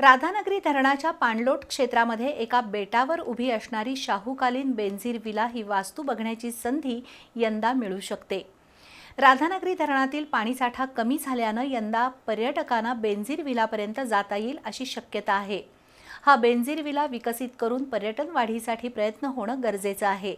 राधानगरी धरणाच्या पाणलोट क्षेत्रामध्ये एका बेटावर उभी असणारी शाहूकालीन बेंझीर विला ही वास्तू बघण्याची संधी यंदा मिळू शकते. राधानगरी धरणातील पाणीसाठा कमी झाल्यानं यंदा पर्यटकांना बेंझीर विलापर्यंत जाता येईल अशी शक्यता आहे. हा बेंझीर विला विकसित करून पर्यटन वाढीसाठी प्रयत्न होणं गरजेचं आहे.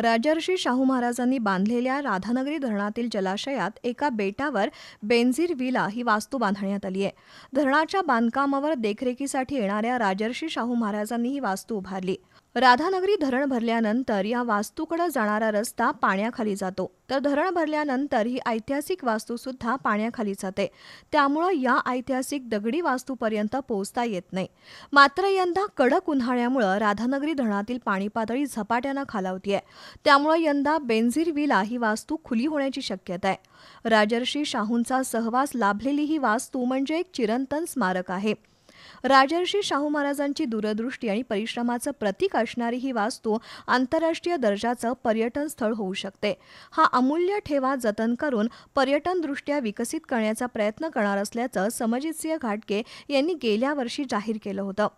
राजर्षी शाहू महाराजांनी बांधलेल्या राधानगरी धरणातील जलाशयात एका बेटावर बेंझीर विला ही वास्तू बांधण्यात आली आहे. धरणाच्या बांधकामावर देखरेखीसाठी येणाऱ्या राजर्षी शाहू महाराजांनी ही वास्तू उभारली. राधानगरी धरण भरल्यानंतर या वास्तूकडे जाणारा रस्ता पाण्याखाली जातो. तर धरण भरल्यानंतर ही ऐतिहासिक वास्तूसुद्धा पाण्याखाली जाते. त्यामुळं या ऐतिहासिक दगडी वास्तूपर्यंत पोहोचता येत नाही. मात्र यंदा कडक उन्हाळ्यामुळं राधानगरी धरणातील पाणी पातळी झपाट्यानं खालावतीये. त्यामुळं यंदा बेंझीर विला ही वास्तू खुली होण्याची शक्यता आहे. राजर्षी शाहूंचा सहवास लाभलेली ही वास्तू म्हणजे एक चिरंतन स्मारक आहे. राजर्षी शाहू महाराजांची दूरदृष्टी आणि परिश्रमाचं प्रतीक असणारी ही वास्तू आंतरराष्ट्रीय दर्जाचं पर्यटन स्थळ होऊ शकते. हा अमूल्य ठेवा जतन करून पर्यटनदृष्ट्या विकसित करण्याचा प्रयत्न करणार असल्याचं समजितसिंह घाटगे यांनी गेल्या वर्षी जाहीर केलं होतं.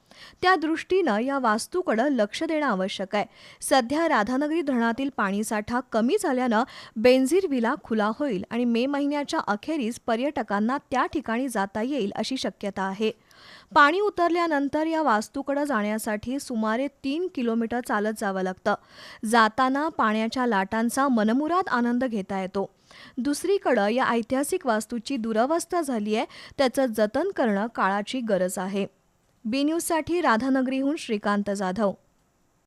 त्या दृष्टीनं या वास्तूकडं लक्ष देणं आवश्यक आहे. सध्या राधानगरी धरणातील पाणीसाठा कमी झाल्यानं बेंझीर विला खुला होईल आणि मे महिन्याच्या अखेरीस पर्यटकांना त्या ठिकाणी जाता येईल अशी शक्यता आहे. पाणी उतरल्यानंतर या वास्तूकडे जाण्यासाठी सुमारे तीन किलोमीटर चालत जावं लागतं. जाताना पाण्याच्या लाटांचा मनमुराद आनंद घेता येतो. दुसरीकडं या ऐतिहासिक वास्तूची दुरवस्था झाली आहे त्याचं जतन करणं काळाची गरज आहे. बी न्यूजसाठी राधानगरीहून श्रीकांत जाधव.